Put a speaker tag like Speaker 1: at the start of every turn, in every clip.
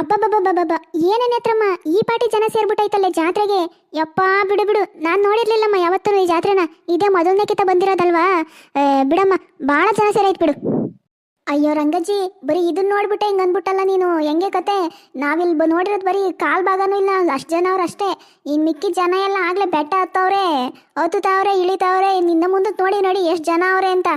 Speaker 1: ಅಬ್ಬಬ್ಬಬ್ಬಬ್ಬ ಏನೇನೆ ಹತ್ರಮ್ಮ ಈ ಪಾಟಿ ಜನ ಸೇರ್ಬಿಟ್ಟೈತಲ್ಲ ಜಾತ್ರೆಗೆ? ಯಪ್ಪ, ಬಿಡು ಬಿಡು, ನಾನು ನೋಡಿರ್ಲಿಲ್ಲಮ್ಮ ಯಾವತ್ತೂ ಈ ಜಾತ್ರೆನ. ಇದೇ ಮೊದಲನೇ ಕಿತ ಬಂದಿರೋದಲ್ವಾ? ಬಿಡಮ್ಮ ಭಾಳ ಜನ ಸೇರೈತ್ ಬಿಡು. ಅಯ್ಯೋ, ರಂಗಜ್ಜಿ, ಬರೀ ಇದನ್ನ ನೋಡ್ಬಿಟ್ಟೆ ಹಿಂಗೆ ಅಂದ್ಬಿಟ್ಟಲ್ಲ ನೀನು. ಹೆಂಗೆ ಕತೆ? ನಾವಿಲ್ಲಿ ಬ, ನೋಡಿರೋದು ಬರೀ ಕಾಲ್ ಭಾಗನೂ ಇಲ್ಲ, ಅಷ್ಟು ಜನ ಅವ್ರು ಅಷ್ಟೇ. ಇನ್ನು ಮಿಕ್ಕಿದ ಜನ ಎಲ್ಲ ಆಗಲೇ ಬೆಟ್ಟ ಹತ್ತವ್ರೆ ಹತ್ತುತ್ತವ್ರೆ ಇಳಿತಾವ್ರೆ, ನಿನ್ನ ಮುಂದಕ್ಕೆ ನೋಡಿ ನೋಡಿ ಎಷ್ಟು ಜನ ಅವ್ರೆ ಅಂತ.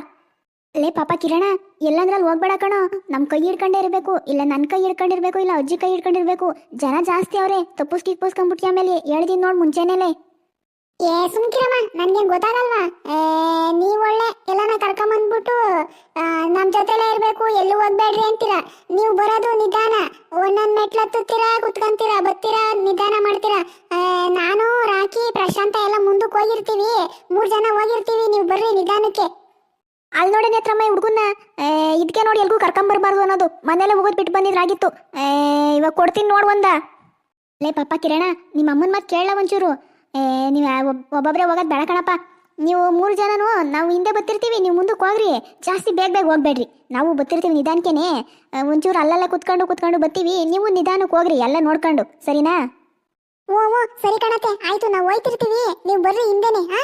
Speaker 1: ಲೇ ಪಾಪ ಕಿರಣ, ಎಲ್ಲಂದ್ರಲ್ಲಿ ಹೋಗ್ಬೇಡ ಕಣೋ. ನಮ್ಮ ಕೈ ಹಿಡ್ಕೊಂಡೇ ಇರಬೇಕು, ಇಲ್ಲ ನನ್ನ ಕೈ ಹಿಡ್ಕೊಂಡಿರ್ಬೇಕು, ಇಲ್ಲ ಅಜ್ಜಿ ಕೈ ಹಿಡ್ಕೊಂಡಿರ್ಬೇಕು. ಜನ ಜಾಸ್ತಿ ಅವ್ರೆ, ತಪ್ಪುಸ್ ಕಿಪ್ಪುಸ್ಕೊಂಡ್ಬಿಟ್ಟಿ ಆಮೇಲೆ ಹೇಳ್ದಿನ್ ನೋಡ್ ಮುಂಚೆನೇಲೆ ಏ ಸುಮ್ಕಿರಮ್ಮ ನನ್ಗೇನ್ ಗೊತ್ತಾಗಲ್ವಾ? ನೀವ್ ಒಳ್ಳೆ ಎಲ್ಲಾನ ಕರ್ಕೊಂಬಂದ್ಬಿಟ್ಟು ನಮ್ ಜೊತೆಲೇ ಇರ್ಬೇಕು, ಎಲ್ಲೂ ಹೋಗ್ಬೇಡ್ರಿ ಅಂತೀರಾ. ನೀವು ಬರೋದು ನಿಧಾನ. ಒಂದೊಂದ್ ಮೆಟ್ಲು ಹತ್ತುತ್ತೀರಾ, ಕುತ್ಕೊಂತೀರಾ ಬತ್ತೀರಾ ನಿಧಾನ ಮಾಡ್ತೀರಾ. ನಾನು, ರಾಕಿ, ಪ್ರಶಾಂತ ಎಲ್ಲ ಮುಂದಕ್ಕೆ ಹೋಗಿರ್ತೀವಿ. ಮೂರ್ ಜನ ಹೋಗಿರ್ತೀವಿ, ನೀವು ಬರ್ರಿ ನಿಧಾನಕ್ಕೆ. ಅಲ್ಲಿ ನೋಡಿ ನೇತ್ರಮ್ಮ ಹುಡುಗನ್ನ. ಇದಕ್ಕೆ ನೋಡಿ ಎಲ್ಗೂ ಕರ್ಕೊಂಬರ್ಬಾರ್ದು ಅನ್ನೋದು. ಮನೇಲೆ ಹೋಗೋದು ಬಿಟ್ಟು ಬಂದಿದ್ರಾಗಿತ್ತು. ಏ, ಇವಾಗ ಕೊಡ್ತೀನಿ ನೋಡು ಒಂದ. ಲೇ ಪಾಪ ಕಿರಣ ನಿಮ್ಮ ಅಮ್ಮನ ಮಾತು ಕೇಳಲ್ಲ ಒಂಚೂರು. ಏ, ನೀವು ಒಬ್ಬೊಬ್ಬರೇ ಹೋಗೋದು ಬೇಡ ಕಣಪ್ಪ. ನೀವು ಮೂರು ಜನನು ನಾವು ಹಿಂದೆ ಬರ್ತಿರ್ತೀವಿ ನೀವು ಮುಂದಕ್ಕೆ ಹೋಗ್ರಿ. ಜಾಸ್ತಿ ಬೇಗ ಬೇಗ ಹೋಗ್ಬೇಡ್ರಿ. ನಾವು ಬತ್ತಿರ್ತೀವಿ ನಿಧಾನಕ್ಕೇನೆ ಒಂಚೂರು ಅಲ್ಲೆಲ್ಲ ಕುತ್ಕೊಂಡು ಕುತ್ಕೊಂಡು ಬರ್ತೀವಿ. ನೀವು ನಿಧಾನಕ್ಕೆ ಹೋಗ್ರಿ ಎಲ್ಲ ನೋಡ್ಕೊಂಡು. ಸರಿನಾ? ಓ ಓ ಸರಿ ಕಣತೆ. ಆಯ್ತು ನಾವು ಹೋಯ್ತಿರ್ತೀವಿ. ನೀವು ಬರ್ರಿ ಹಿಂದೆನೆ ಹಾ?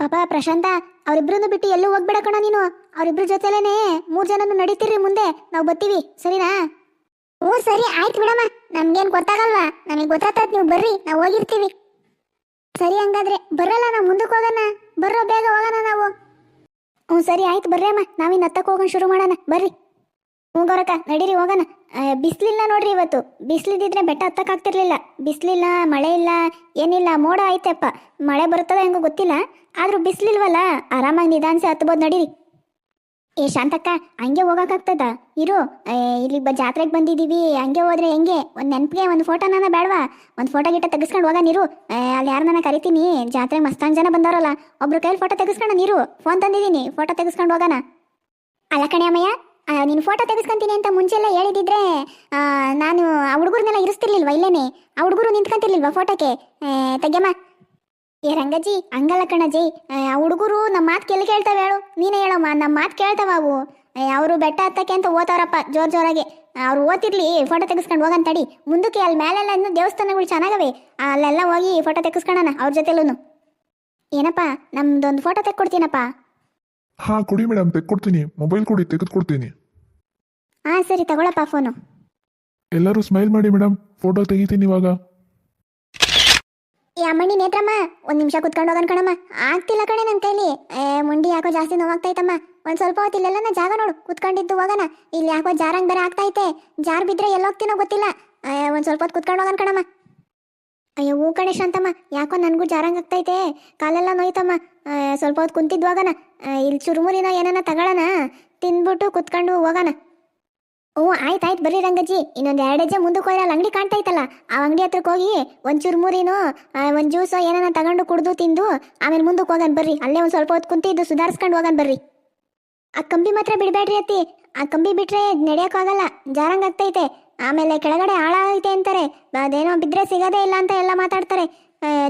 Speaker 1: ಪಾಪ ಪ್ರಶಾಂತ ಅವರಿಬ್ರನ್ನು ಬಿಟ್ಟು ಎಲ್ಲೂ ಹೋಗ್ಬೇಡ ಕಣ ನೀನು. ಅವರಿಬ್ರ ಜೊತೆಲೇನೆ ಮೂರ್ ಜನನು ನಡೀತಿರ್ರಿ ಮುಂದೆ. ನಾವು ಬತ್ತೀವಿ ಸರಿನಾ? ಓ ಸರಿ. ಆಯ್ತು ಬಿಡಮ್ಮ. ನಮ್ಗೇನ್ ಗೊತ್ತಾಗಲ್ವಾ? ನಮಗೆ ಗೊತ್ತಾಗ್ತದ ನೀವು ಬರ್ರಿ. ನಾವು ಹೋಗಿರ್ತೀವಿ. ಸರಿ ಹಂಗಾದ್ರೆ ಬರಲ್ಲ ನಾವು ಮುಂದಕ್ಕೆ ಹೋಗೋಣ? ಬರ್ರೋ, ಬೇಗ ಹೋಗೋಣ ನಾವು. ಹ್ಞೂ, ಸರಿ. ಆಯ್ತು, ಬರ್ರಿ ಅಮ್ಮ. ನಾವಿನ್ ಹತ್ತಕ್ಕೆ ಹೋಗೋಣ, ಶುರು ಮಾಡೋಣ. ಬರ್ರಿ. ಹ್ಞೂ ಗೌರಕ್ಕ, ನಡೀರಿ, ಹೋಗೋಣ. ಬಿಸಿಲಿಲ್ಲ ನೋಡ್ರಿ ಇವತ್ತು. ಬಿಸ್ಲಿದ್ದಿದ್ರೆ ಬೆಟ್ಟ ಹತ್ತಕ್ಕಾಗ್ತಿರ್ಲಿಲ್ಲ ಬಿಸ್ಲಿಲ್ಲ, ಮಳೆ ಇಲ್ಲ, ಏನಿಲ್ಲ, ಮೋಡ ಐತೆಪ್ಪ. ಮಳೆ ಬರ್ತದ ಹೆಂಗೋ ಗೊತ್ತಿಲ್ಲ. ಆದ್ರೂ ಬಿಸಿಲಿಲ್ವಲ್ಲ? ಆರಾಮಾಗಿ ನಿಧಾನಿಸಿ ಹತ್ಬೋದು, ನಡೀರಿ. ಏ, ಶಾಂತಕ್ಕ, ಹಂಗೆ ಹೋಗಕ್ಕಾಗ್ತದ ಇರು. ಇಲ್ಲಿ ಬ, ಜಾತ್ರೆಗೆ ಬಂದಿದ್ದೀವಿ ಹಂಗೆ ಹೋದ್ರೆ ಹೆಂಗೆ? ಒಂದು ನೆನಪಿಗೆ ಒಂದು ಫೋಟೋನ ಬೇಡವಾ ಒಂದು ಫೋಟೋ ಗಿಟ ತೆಗೆಸ್ಕೊಂಡು ಹೋಗ ನೀರು ಅಲ್ಲಿ ಯಾರನ್ನ ಕರಿತೀನಿ. ಜಾತ್ರೆಗೆ ಮಸ್ತಾನ್ ಜನ ಬಂದವರಲ್ಲ. ಒಬ್ರು ಕೈಲಿ ಫೋಟೋ ತೆಗಿಸ್ಕೊಂಡು ನೀರು. ಫೋನ್ ತಂದಿದ್ದೀನಿ. ಫೋಟೋ ತೆಗೆಸ್ಕೊಂಡು ಹೋಗೋಣ. ಅಲ್ಲ ಕಣೆ ಅಮ್ಮಯ್ಯ. ನೀನು ಫೋಟೋ ತೆಗೆಸ್ಕೊಂತೀನಿ ಅಂತ ಮುಂಚೆ ಎಲ್ಲ ಹೇಳಿದಿದ್ರೆ ನಾನು ಆ ಹುಡುಗರನ್ನೆಲ್ಲ ಇರಿಸ್ತಿರ್ಲಿಲ್ವಾ ಇಲ್ಲೇನೆ? ಆ ಹುಡುಗರು ನಿಂತ್ಕೊಂತಿರ್ಲಿಲ್ವಾ ಫೋಟೋಕ್ಕೆ ತೆಗ್ಯಮ್ಮ. ಏ, ರಂಗಜ್ಜಿ, ಹಂಗಲ್ಲ ಕಣಜ್ಜಿ. ಆ ಹುಡುಗರು ನಮ್ಮ ಮಾತು ಕೆಲ್ ಕೇಳ್ತಾವೆ ಹೇಳು. ನೀನೇ ಹೇಳಮ್ಮ ನಮ್ಮ ಮಾತು ಕೇಳ್ತಾವ ಅವು ಅವರು ಬೆಟ್ಟ ಹತ್ತಕ್ಕೆ ಅಂತ ಓದ್ತಾವ್ರಪ್ಪ ಜೋರ್ ಜೋರಾಗಿ. ಅವ್ರು ಓದ್ತಿರ್ಲಿ ಫೋಟೋ ತೆಗೆಸ್ಕೊಂಡು ಹೋಗಂತ ತಡಿ. ಮುಂದಕ್ಕೆ ಅಲ್ಲಿ ಮೇಲೆಲ್ಲ ಇನ್ನೂ ದೇವಸ್ಥಾನಗಳು ಚೆನ್ನಾಗವೆ. ಅಲ್ಲೆಲ್ಲ ಹೋಗಿ ಫೋಟೋ ತೆಗೆಸ್ಕೊಳ್ಳೋಣ ಅವ್ರ ಜೊತೆಲೂ ಏನಪ್ಪ, ನಮ್ದೊಂದು ಫೋಟೋ ತೆಕ್ಕೊಡ್ತೀನಪ್ಪ
Speaker 2: ಹಾ ಕೊಡಿ ಮೇಡಮ್ ತೆಗೆದ್ಕೊಡ್ತೀನಿ ಮೊಬೈಲ್ ಕೊಡಿ ತೆಗೆದುಕೊಡ್ತೀನಿ.
Speaker 1: ಹಾ ಸರಿ ತಗೊಳಪ್ಪ ಫೋನು.
Speaker 2: ಎಲ್ಲರೂ ಸ್ಮೈಲ್ ಮಾಡಿ ಮೇಡಮ್ ಫೋಟೋ ತೆಗಿತೀನಿ ಇವಾಗ.
Speaker 1: ಈ ಅಮ್ಮಣ್ಣಿ ನೇತ್ರಮ್ಮ ಒಂದ್ ನಿಮಿಷ ಕುತ್ಕೊಂಡು ಹೋಗೋಣ ಕಣಮ್ಮ. ಆಗ್ತಿಲ್ಲ ಕಣೆ ನನ್ನ ಕೈಲಿ. ಏ ಮುಂಡಿ ಯಾಕೋ ಜಾಸ್ತಿ ನೋವಾಗ್ತೈತಮ್ಮ ಒಂದ್ ಸ್ವಲ್ಪ ಹೊತ್ತು ಇಲ್ಲೆಲ್ಲ ಜಾಗ ನೋಡು. ಕುತ್ಕೊಂಡಿದ್ದು ಹೋಗನ. ಇಲ್ಲಿ ಯಾಕೋ ಜಾರಂಗ್ ಬೇರೆ ಆಗ್ತೈತೆ ಜಾರ್ ಬಿದ್ರೆ ಎಲ್ಲೋಗ್ತೀನೋ ಗೊತ್ತಿಲ್ಲ. ಏ, ಒಂದ್ ಸ್ವಲ್ಪ ಹೊತ್ತು ಕುತ್ಕೊಂಡು ಹೋಗೋಣ ಕಣಮ್ಮ. ಅಯ್ಯೋ ಹೂ ಕಣೆ ಶಾಂತಮ್ಮ. ಯಾಕೋ ನನಗೂ ಜಾರಂಗ್ ಆಗ್ತೈತೆ ಕಾಲೆಲ್ಲ ನೋಯ್ತಮ್ಮ. ಸ್ವಲ್ಪ ಹೊತ್ತು ಕುಂತಿದ್ದು ಹೋಗೋಣ ಏ, ಇಲ್ಲಿ ಚುರುಮುರಿನ ಏನನ್ನ ತಗೊಳ್ಳೋಣ ತಿಂದ್ಬಿಟ್ಟು ಕುತ್ಕೊಂಡು ಹೋಗೋಣ. ಓ ಆಯ್ತಾಯ್ತು ಆಯ್ತು, ಬರ್ರಿ ರಂಗಜ್ಜಿ. ಇನ್ನೊಂದು ಎರಡು ಹೆಜ್ಜೆ ಮುಂದಕ್ಕೆ ಹೋದ್ರೆ ಅಲ್ಲಿ ಅಂಗಡಿ ಕಾಣ್ತೈತಲ್ಲ ಆ ಅಂಗಡಿ ಹತ್ರಕ್ಕೆ ಹೋಗಿ ಒಂದು ಚುರುಮುರಿನೋ ಒಂದು ಜ್ಯೂಸೋ ಏನಾನ ತಗೊಂಡು ಕುಡಿದು ತಿಂದು, ಆಮೇಲೆ ಮುಂದಕ್ಕೆ ಹೋಗೋಣ, ಬರ್ರಿ. ಅಲ್ಲೇ ಒಂದು ಸ್ವಲ್ಪ ಹೊತ್ತು ಕುಂತಿದ್ದು ಸುಧಾರಿಸ್ಕೊಂಡು ಹೋಗೋಣ, ಬರ್ರಿ. ಆ ಕಂಬಿ ಮಾತ್ರ ಬಿಡಬೇಡ್ರಿ ಅತ್ತಿ. ಆ ಕಂಬಿ ಬಿಟ್ರೆ ನಡೆಯೋಕ್ಕಾಗಲ್ಲ ಜಾರಂಗ್ ಆಗ್ತೈತೆ. ಆಮೇಲೆ ಕೆಳಗಡೆ ಆಳ ಐತೆ ಅಂತಾರೆ. ಅದೇನೋ ಬಿದ್ದರೆ ಸಿಗೋದೇ ಇಲ್ಲ ಅಂತ ಎಲ್ಲ ಮಾತಾಡ್ತಾರೆ.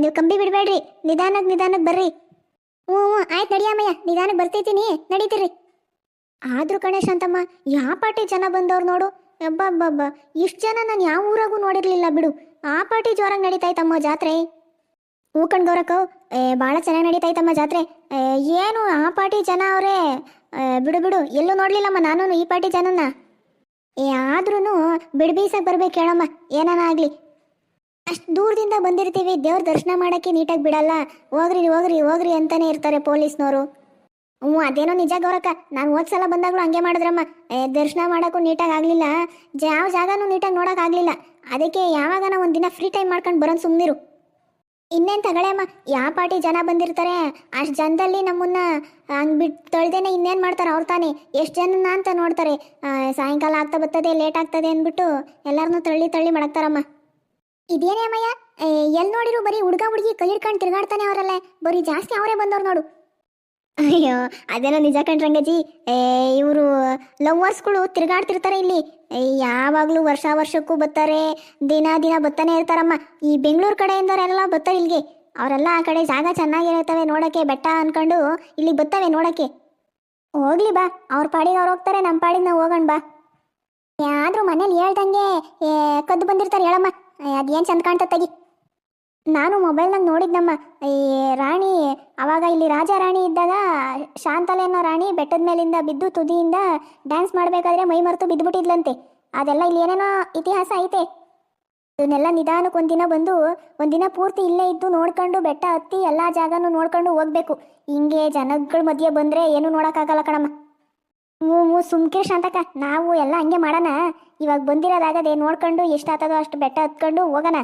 Speaker 1: ನೀವು ಕಂಬಿ ಬಿಡಬೇಡ್ರಿ. ನಿಧಾನಕ್ಕೆ ನಿಧಾನಕ್ಕೆ ಬರ್ರಿ. ಹ್ಞೂ ಹ್ಞೂ, ಆಯ್ತು ನಡಿಯಮ್ಮಯ್ಯ ನಿಧಾನಕ್ಕೆ ಬರ್ತಿದ್ದೀನಿ ನಡೀತಿರಿ ಆದ್ರೂ ಕಣೆ ಶಾಂತಮ್ಮ ಯಾವ ಪಾಟಿ ಜನ ಬಂದವ್ರು ನೋಡು. ಅಬ್ಬಬ್ಬಬ್ಬ ಇಷ್ಟು ಜನ ನಾನು ಯಾವ ಊರಾಗೂ ನೋಡಿರ್ಲಿಲ್ಲ ಬಿಡು. ಆ ಪಾಟಿ ಜೋರಾಗಿ ನಡೀತೈತಮ್ಮ ಜಾತ್ರೆ. ಹೂ ಕಣ್ ಗೌರಕ್ಕ, ಏ ಭಾಳ ಚೆನ್ನಾಗಿ ನಡೀತಾಯ್ತಮ್ಮ ಜಾತ್ರೆ. ಏನು ಆ ಪಾಟಿ ಜನ ಅವರೇ? ಬಿಡು ಬಿಡು, ಎಲ್ಲೂ ನೋಡ್ಲಿಲ್ಲಮ್ಮ ನಾನು ಈ ಪಾಟಿ ಜನನ್ನ. ಏ ಆದ್ರೂ ಬಿಡ್ಬೀಸಕ್ಕೆ ಬರ್ಬೇಕು ಹೇಳಮ್ಮ, ಏನಾನ ಆಗಲಿ. ಅಷ್ಟು ದೂರದಿಂದ ಬಂದಿರ್ತೀವಿ, ದೇವ್ರ ದರ್ಶನ ಮಾಡೋಕ್ಕೆ ನೀಟಾಗಿ ಬಿಡಲ್ಲ. ಹೋಗ್ರಿ ಹೋಗ್ರಿ ಹೋಗ್ರಿ ಅಂತಾನೆ ಇರ್ತಾರೆ ಪೊಲೀಸ್ನವರು ಹ್ಞೂ, ಅದೇನೋ ನಿಜ ಗೌರಕ್ಕ. ನಾನು ಹೋದ್ ಸಲ ಬಂದಾಗಲೂ ಹಂಗೆ ಮಾಡಿದ್ರಮ್ಮ. ದರ್ಶನ ಮಾಡೋಕ್ಕೂ ನೀಟಾಗಿ ಆಗಲಿಲ್ಲ. ಯಾವ ಜಾಗನೂ ನೀಟಾಗಿ ನೋಡೋಕ್ಕಾಗಲಿಲ್ಲ ಅದಕ್ಕೆ ಯಾವಾಗನ ಒಂದು ದಿನ ಫ್ರೀ ಟೈಮ್ ಮಾಡ್ಕೊಂಡು ಬರೋನ್ ಸುಮ್ಮನಿರು ಇನ್ನೇನು ಅಮ್ಮ, ಯಾವ ಪಾರ್ಟಿ ಜನ ಬಂದಿರ್ತಾರೆ, ಅಷ್ಟು ಜನದಲ್ಲಿ ನಮ್ಮನ್ನ ಹಂಗೆ ಬಿಟ್ಟು ತೊಳ್ದೇನೆ ಇನ್ನೇನು ಮಾಡ್ತಾರೆ ಅವ್ರು ತಾನೇ. ಎಷ್ಟು ಜನನ ಅಂತ ನೋಡ್ತಾರೆ. ಸಾಯಂಕಾಲ ಆಗ್ತಾ ಬರ್ತದೆ ಲೇಟ್ ಆಗ್ತದೆ ಅಂದ್ಬಿಟ್ಟು ಎಲ್ಲರನ್ನೂ ತಳ್ಳಿ ತಳ್ಳಿ ಮಾಡಕ್ತಾರಮ್ಮ ಇದೇನೇ ಅಮ್ಮಯ್ಯ? ಎಲ್ಲಿ ನೋಡಿರು ಬರೀ ಹುಡುಗ ಹುಡುಗಿ ಕೈ ಹಿಡ್ಕೊಂಡು ತಿರ್ಗಾಡ್ತಾನೆ ಅವರಲ್ಲೇ. ಬರೀ ಜಾಸ್ತಿ ಅವರೇ ಬಂದವ್ರು ನೋಡು. ಅಯ್ಯೋ ಅದೇನೋ ನಿಜ ಕಣ್ರಂಗಜಿ ಏ, ಇವರು ಲವ್ವರ್ಸ್ಗಳು ತಿರುಗಾಡ್ತಿರ್ತಾರೆ ಇಲ್ಲಿ. ಯಾವಾಗ್ಲೂ ವರ್ಷ ವರ್ಷಕ್ಕೂ ಬರ್ತಾರೆ, ದಿನ ದಿನ ಬರ್ತಾನೆ ಇರ್ತಾರಮ್ಮ. ಈ ಬೆಂಗಳೂರು ಕಡೆಯಿಂದವರೆಲ್ಲ ಬರ್ತಾರೆ ಇಲ್ಲಿಗೆ. ಅವರೆಲ್ಲ ಆ ಕಡೆ ಜಾಗ ಚೆನ್ನಾಗಿರ್ತವೆ ನೋಡಕ್ಕೆ, ಬೆಟ್ಟ ಅನ್ಕೊಂಡು ಇಲ್ಲಿ ಬರ್ತವೆ ನೋಡಕ್ಕೆ. ಹೋಗ್ಲಿ ಬಾ, ಅವ್ರ ಪಾಡಿಗೆ ಅವ್ರು ಹೋಗ್ತಾರೆ ನಮ್ಮ ಪಾಡಿಗೆ ನಾವು ಹೋಗೋಣ ಬಾ. ಯಾದ್ರೂ ಮನೇಲಿ ಹೇಳ್ದಂಗೆ ಕದ್ದು ಬಂದಿರ್ತಾರೆ ಹೇಳಮ್ಮ. ಅದೇನು ಚಂದ ಕಾಣ್ತದೆ ತೆಗಿ. ನಾನು ಮೊಬೈಲ್ನಾಗ ನೋಡಿದ್ನಮ್ಮ ಈ ರಾಣಿ, ಅವಾಗ ಇಲ್ಲಿ ರಾಜ ರಾಣಿ ಇದ್ದಾಗ ಶಾಂತಲೆ ಅನ್ನೋ ರಾಣಿ ಬೆಟ್ಟದ ಮೇಲಿಂದ ಬಿದ್ದು ತುದಿಯಿಂದ ಡ್ಯಾನ್ಸ್ ಮಾಡಬೇಕಾದ್ರೆ ಮೈ ಮರೆತು ಬಿದ್ದುಬಿಟ್ಟಿದ್ಲಂತೆ ಅದೆಲ್ಲ ಇಲ್ಲಿ ಏನೇನೋ ಇತಿಹಾಸ ಐತೆ. ಇದನ್ನೆಲ್ಲ ನಿಧಾನಕ್ಕೆ ಒಂದಿನ ಬಂದು ಒಂದಿನ ಪೂರ್ತಿ ಇಲ್ಲೇ ಇದ್ದು ನೋಡ್ಕೊಂಡು ಬೆಟ್ಟ ಹತ್ತಿ ಎಲ್ಲ ಜಾಗನೂ ನೋಡ್ಕೊಂಡು ಹೋಗ್ಬೇಕು. ಹಿಂಗೆ ಜನಗಳ ಮಧ್ಯೆ ಬಂದರೆ ಏನೂ ನೋಡೋಕ್ಕಾಗಲ್ಲ ಕಣಮ್ಮ. ಮೂ ಮೂ ಸುಮ್ಕೆ ಶಾಂತಕ ನಾವು ಎಲ್ಲ ಹಂಗೆ ಮಾಡೋಣ. ಇವಾಗ ಬಂದಿರೋದಾಗದೆ ನೋಡ್ಕೊಂಡು ಎಷ್ಟಾತದೋ ಅಷ್ಟು ಬೆಟ್ಟ ಹತ್ಕೊಂಡು ಹೋಗೋಣ.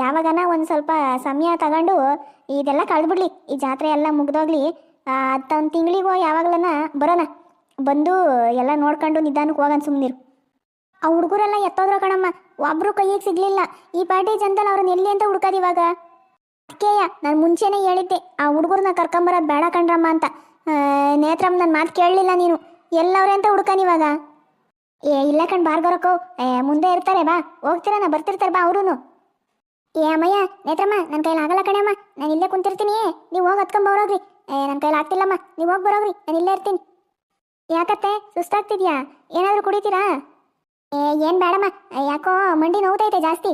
Speaker 1: ಯಾವಾಗನ ಒಂದು ಸ್ವಲ್ಪ ಸಮಯ ತಗೊಂಡು ಇದೆಲ್ಲ ಕಳೆದ್ಬಿಡ್ಲಿ. ಈ ಜಾತ್ರೆ ಎಲ್ಲ ಮುಗ್ದೋಗ್ಲಿ ಒಂದು ತಿಂಗಳಿಗೋ ಯಾವಾಗಲನ ಬರೋಣ. ಬಂದು ಎಲ್ಲ ನೋಡ್ಕೊಂಡು ನಿಧಾನಕ್ಕೆ ಹೋಗೋಣ ಸುಮ್ಮನಿರು ಆ ಹುಡುಗರೆಲ್ಲ ಎತ್ತೋದ್ರ ಕಣಮ್ಮ, ಒಬ್ರು ಕೈಗೆ ಸಿಗ್ಲಿಲ್ಲ. ಈ ಪಾರ್ಟಿ ಜನದಲ್ಲಿ ಅವ್ರನ್ನ ಎಲ್ಲಿ ಅಂತ ಹುಡ್ಕೋದು ಇವಾಗ? ಅದಕ್ಕೆಯ, ನಾನು ಮುಂಚೆನೇ ಹೇಳಿದ್ದೆ, ಆ ಹುಡುಗರನ್ನ ಕರ್ಕೊಂಬರೋದು ಬೇಡ ಕಣ್ರಮ್ಮ ಅಂತ. ನೇತ್ರಮ್ಮ ನನ್ನ ಮಾತು ಕೇಳಲಿಲ್ಲ ನೀನು. ಎಲ್ಲವ್ರೆ ಅಂತ ಹುಡ್ಕಾನ ಇವಾಗ? ಏ, ಇಲ್ಲ ಕಣ್ ಬಾರ್ಗರಕ್ಕೋ ಮುಂದೆ ಇರ್ತಾರೆ, ಬಾ. ಹೋಗ್ತೀರ, ನಾ ಬರ್ತಿರ್ತಾರೆ, ಬಾ ಅವರು ಏ, ಅಮ್ಮಯ್ಯ, ನೇತ್ರಮ್ಮ ನನ್ನ ಕೈಲಿ ಆಗಲ್ಲ ಕಣಮ್ಮ ನಾನು ಇಲ್ಲೇ ಕುಂತಿರ್ತೀನಿ ನೀವು ಹೋಗಿ ಹತ್ಕೊಂಡ್ ಬರೋಗ್ರಿ ಏ ನನ್ನ ಕೈಲಿ ಆಗ್ತಿಲ್ಲಮ್ಮ. ನೀವು ಹೋಗಿ ಬರೋಗ್ರಿ. ನಾನು ಇಲ್ಲೇ ಇರ್ತೀನಿ. ಯಾಕತ್ತೆ? ಸುಸ್ತಾಗ್ತಿದ್ಯಾ? ಏನಾದರೂ ಕುಡಿತೀರಾ? ಏ, ಏನು ಬೇಡಮ್ಮ. ಯಾಕೋ ಮಂಡಿ ನೋವ್ತೈತೆ ಜಾಸ್ತಿ.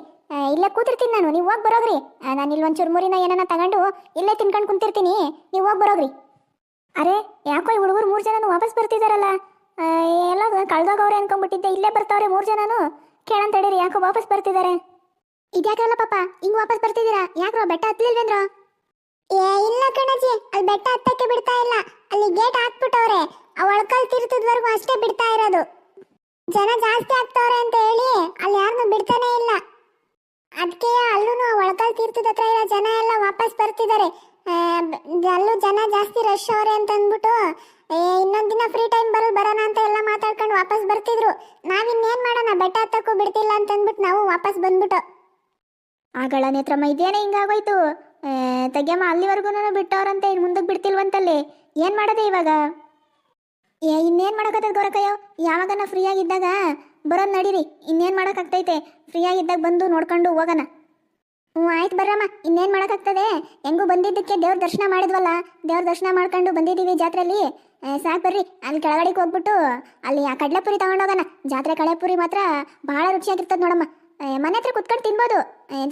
Speaker 1: ಇಲ್ಲೇ ಕೂತಿರ್ತೀನಿ ನಾನು. ನೀವು ಹೋಗಿ ಬರೋಗ್ರಿ. ನಾನು ಇಲ್ಲಿ ಒಂದು ಚುರುಮುರಿನ ಏನನ್ನ ತಗೊಂಡು ಇಲ್ಲೇ ತಿನ್ಕೊಂಡು ಕುಂತಿರ್ತೀನಿ. ನೀವು ಹೋಗಿ ಬರೋಗ್ರಿ. ಅರೆ, ಯಾಕೋ ಈ ಹುಡುಗರು ಮೂರು ಜನನು ವಾಪಸ್ ಬರ್ತಿದಾರಲ್ಲ? ಎಲ್ಲ ಕಳ್ದೋಗವ್ರೆ ಅನ್ಕೊಂಡ್ಬಿಟ್ಟಿದ್ದೆ. ಇಲ್ಲೇ ಬರ್ತಾವ್ರೆ ಮೂರು ಜನನು. ಕೇಳಂತ ತಡೀರಿ ಯಾಕೋ ವಾಪಸ್ ಬರ್ತಿದ್ದಾರೆ ಇದ್ಯಾಕಲ್ಲ ಪಾಪ? ಹಿಂಗ್ ವಾಪಸ್ ಬರ್ತಿದ್ದೀರಾ? ಯಾಕ್ರೋ ಬೆಟ್ಟ ಹತ್ತಲಿಲ್ವೇಂದ್ರ ಏ ಇಲ್ಲ ಕಣಜಿ. ಅಲ್ಲಿ ಬೆಟ್ಟ ಹತ್ತಕ್ಕೆ ಬಿಡ್ತಾ ಇಲ್ಲ. ಅಲ್ಲಿ ಗೇಟ್ ಹಾಕ್ಬಿಟ್ಟವ್ರೆ. ಆ ಒಳಕಲ್ ತಿರ್ತದ್ವರೆಗೂ ಅಷ್ಟೇ ಬಿಡ್ತಾ ಇರೋದು. ಜನ ಜಾಸ್ತಿ ಆಗ್ತವ್ರೆ ಅಂತ ಹೇಳಿ ಅಲ್ಲಿ ಯಾರನ್ನು ಬಿಡ್ತಾನೆ ಇಲ್ಲ. ಅದಕ್ಕೆ ಅಲ್ಲೂ ಒಳಕಲ್ ತೀರ್ಥದ ಹತ್ರ ಇರೋ ಜನ ಎಲ್ಲ ವಾಪಸ್ ಬರ್ತಿದ್ದಾರೆ. ಅಲ್ಲೂ ಜನ ಜಾಸ್ತಿ ರಶ್ ಅವ್ರೆ ಅಂತ ಅಂದ್ಬಿಟ್ಟು ಏ, ಇನ್ನೊಂದ್ ದಿನ ಫ್ರೀ ಟೈಮ್ ಬರೋದು ಬರೋಣ ಅಂತ ಎಲ್ಲ ಮಾತಾಡ್ಕೊಂಡು ವಾಪಸ್ ಬರ್ತಿದ್ರು. ನಾವಿನ್ನೇನ್ ಮಾಡೋಣ? ಬೆಟ್ಟ ಹತ್ತಕ್ಕೂ ಬಿಡ್ತಿಲ್ಲ ಅಂತ ಅಂದ್ಬಿಟ್ಟು ನಾವು ವಾಪಸ್ ಬಂದ್ಬಿಟ್ಟು. ಆಗಳ ನೇತ್ರಮ್ಮ ಇದೇನೇ ಹಿಂಗಾಗೋಯ್ತು. ತಗ್ಯಮ್ಮ, ಅಲ್ಲಿವರೆಗೂ ನಾನು ಬಿಟ್ಟವ್ರಂತೆ, ಇನ್ನು ಮುಂದಕ್ಕೆ ಬಿಡ್ತಿಲ್ವಂತಲ್ಲಿ. ಏನು ಮಾಡೋದೆ ಇವಾಗ? ಏ, ಇನ್ನೇನು ಮಾಡೋಕತ್ತದ ಗೊರಕಯ್ಯೋ ಯಾವಾಗನ ಫ್ರೀ ಆಗಿದ್ದಾಗ ಬರೋದು ನಡೀರಿ, ಇನ್ನೇನು ಮಾಡೋಕ್ಕಾಗ್ತೈತೆ ಫ್ರೀ ಆಗಿದ್ದಾಗ ಬಂದು ನೋಡ್ಕೊಂಡು ಹೋಗೋಣ. ಹ್ಞೂ, ಆಯ್ತು ಬರ್ರಮ್ಮ, ಇನ್ನೇನು ಮಾಡೋಕ್ಕಾಗ್ತದೆ ಹೆಂಗೂ ಬಂದಿದ್ದಕ್ಕೆ ದೇವ್ರ ದರ್ಶನ ಮಾಡಿದ್ವಲ್ಲ, ದೇವ್ರ ದರ್ಶನ ಮಾಡ್ಕೊಂಡು ಬಂದಿದ್ದೀವಿ ಜಾತ್ರೆಯಲ್ಲಿ ಸಾಕು ಬರ್ರಿ, ಅಲ್ಲಿ ಕೆಳಗಡೆಗೆ ಹೋಗ್ಬಿಟ್ಟು, ಅಲ್ಲಿ ಆ ಕಡಲೆಪುರಿ ತಗೊಂಡೋಗೋಣ. ಜಾತ್ರೆ ಕಡಲೆಪುರಿ ಮಾತ್ರ ಭಾಳ ರುಚಿಯಾಗಿರ್ತದೆ ನೋಡಮ್ಮ. ಮನೆ ಹತ್ರ ಕುತ್ಕೊಂಡು ತಿನ್ಬೋದು.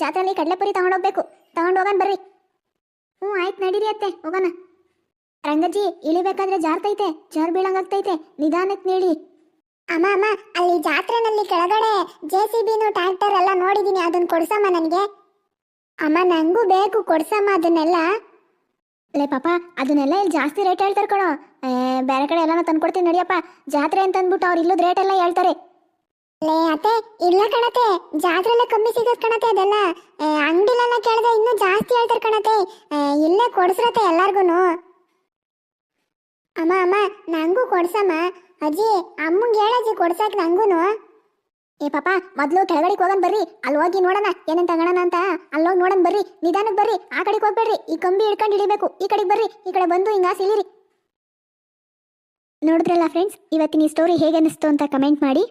Speaker 1: ಜಾತ್ರೆಯಲ್ಲಿ ಕಡಲೆಪುರಿ ತಗೊಂಡೋಗ್ಬೇಕು. ತಗೊಂಡು ಹೋಗೋಣ ಬರ್ರಿ. ಹ್ಞೂ, ಆಯ್ತು, ನಡೀರಿ ಅತ್ತೆ, ಹೋಗೋಣ. ರಂಗಜ್ಜಿ ಇಳಿಬೇಕಾದ್ರೆ ಜಾರ್ತೈತೆ, ಜಾರ್ ಬೀಳಂಗಾಗ್ತೈತೆ ನಿಧಾನಕ್ಕೆ ನೀಡಿ. ಅಮ್ಮ ಅಮ್ಮ, ಅಲ್ಲಿ ಜಾತ್ರೆನಲ್ಲಿ ಕೆಳಗಡೆ ಜೆ ಸಿ ಬಿನು ಟ್ಯಾಕ್ಟರ್ ಎಲ್ಲ ನೋಡಿದೀನಿ ಅದನ್ನ ಕೊಡ್ಸಮ್ಮ ನನಗೆ. ಅಮ್ಮ, ನಂಗೂ ಬೇಕು, ಕೊಡ್ಸಮ್ಮ ಅದನ್ನೆಲ್ಲ. ಲೇ, ಪಾಪ, ಅದನ್ನೆಲ್ಲ ಇಲ್ಲಿ ಜಾಸ್ತಿ ರೇಟ್ ಹೇಳ್ತಾರೆ ಕಣೋ. ಬೇರೆ ಕಡೆ ಎಲ್ಲಾನು ತಂದ್ಕೊಡ್ತೀನಿ ನಡಿಯಪ್ಪ. ಜಾತ್ರೆ ಅಂತ ಅಂದ್ಬಿಟ್ಟು ಅವ್ರು ಇಲ್ಲದ ರೇಟ್ ಎಲ್ಲ ಹೇಳ್ತಾರೆ. ಲೇ ಅತ್ತೆ, ಇಲ್ಲ ಕಣತೆ ಜಾತ್ರೆಲ್ಲ ಕಮ್ಮಿ ಸಿಗತ್ ಕಣತೆ ಅದೆಲ್ಲ. ಅಂಗಡಿಲೆಲ್ಲ ಕೇಳ್ದೆ ಇನ್ನೂ ಜಾಸ್ತಿ ಹೇಳ್ತಾರೆ ಕಣತೆ ಇಲ್ಲೇ ಕೊಡ್ಸ್ರತ್ತೆ ಎಲ್ಲಾರ್ಗುನು. ಅಮ್ಮ ಅಮ್ಮ, ನಂಗೂ ಕೊಡ್ಸಮ್ಮ. ಅಜ್ಜಿ, ಅಮ್ಮಂಗೆ ಹೇಳಜ್ಜಿ ಕೊಡ್ಸಕ್ ನಂಗೂನು. ಏ, ಪಾಪ, ಮೊದ್ಲು ಕೆಳಗಡೆಗೆ ಹೋಗೋಣ ಬರ್ರಿ. ಅಲ್ಲಿ ಹೋಗಿ ನೋಡೋಣ, ಏನೇನ್ ತಗೋಣ ಅಂತ. ಅಲ್ಲಿ ಹೋಗಿ ನೋಡೋಣ ಬರ್ರಿ ನಿಧಾನಕ್ಕೆ ಬರ್ರಿ. ಆ ಕಡೆಗೆ ಹೋಗ್ಬೇಡ್ರಿ. ಈ ಕಂಬಿ ಹಿಡ್ಕೊಂಡು ಹಿಡಿಬೇಕು ಈ ಕಡೆಗೆ ಬರ್ರಿ, ಈ ಕಡೆ ಬಂದು ಹಿಂಗ ಸಿಲಿರಿ ನೋಡಿದ್ರಲ್ಲ ಫ್ರೆಂಡ್ಸ್ ಇವತ್ತಿನ ಈ ಸ್ಟೋರಿ ಹೇಗೆ ಅನಿಸ್ತು ಅಂತ ಕಮೆಂಟ್ ಮಾಡಿ.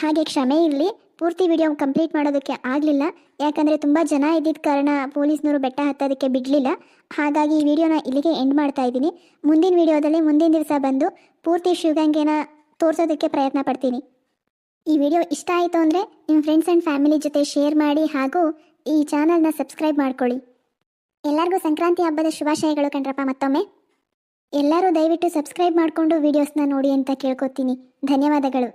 Speaker 1: ಹಾಗೆ ಕ್ಷಮೆ ಇರಲಿ. ಪೂರ್ತಿ ವಿಡಿಯೋ ಕಂಪ್ಲೀಟ್ ಮಾಡೋದಕ್ಕೆ ಆಗಲಿಲ್ಲ. ಯಾಕಂದರೆ ತುಂಬ ಜನ ಇದ್ದಿದ್ದ ಕಾರಣ ಪೊಲೀಸ್ನವರು ಬೆಟ್ಟ ಹತ್ತೋದಕ್ಕೆ ಬಿಡಲಿಲ್ಲ. ಹಾಗಾಗಿ ಈ ವಿಡಿಯೋನ ಇಲ್ಲಿಗೆ ಎಂಡ್ ಮಾಡ್ತಾ ಇದ್ದೀನಿ. ಮುಂದಿನ ವಿಡಿಯೋದಲ್ಲಿ ಮುಂದಿನ ದಿವಸ ಬಂದು ಪೂರ್ತಿ ಶಿವಗಂಗೆನ ತೋರಿಸೋದಕ್ಕೆ ಪ್ರಯತ್ನ ಪಡ್ತೀನಿ. ಈ ವಿಡಿಯೋ ಇಷ್ಟ ಆಯಿತು ಅಂದರೆ ನಿಮ್ಮ ಫ್ರೆಂಡ್ಸ್ ಆ್ಯಂಡ್ ಫ್ಯಾಮಿಲಿ ಜೊತೆ ಶೇರ್ ಮಾಡಿ ಹಾಗೂ ಈ ಚಾನಲ್ನ ಸಬ್ಸ್ಕ್ರೈಬ್ ಮಾಡ್ಕೊಳ್ಳಿ. ಎಲ್ಲರಿಗೂ ಸಂಕ್ರಾಂತಿ ಹಬ್ಬದ ಶುಭಾಶಯಗಳು ಕಣ್ರಪ್ಪ ಮತ್ತೊಮ್ಮೆ. ಎಲ್ಲರೂ ದಯವಿಟ್ಟು ಸಬ್ಸ್ಕ್ರೈಬ್ ಮಾಡಿಕೊಂಡು ವೀಡಿಯೋಸ್ನ ನೋಡಿ ಅಂತ ಕೇಳ್ಕೊತೀನಿ. ಧನ್ಯವಾದಗಳು.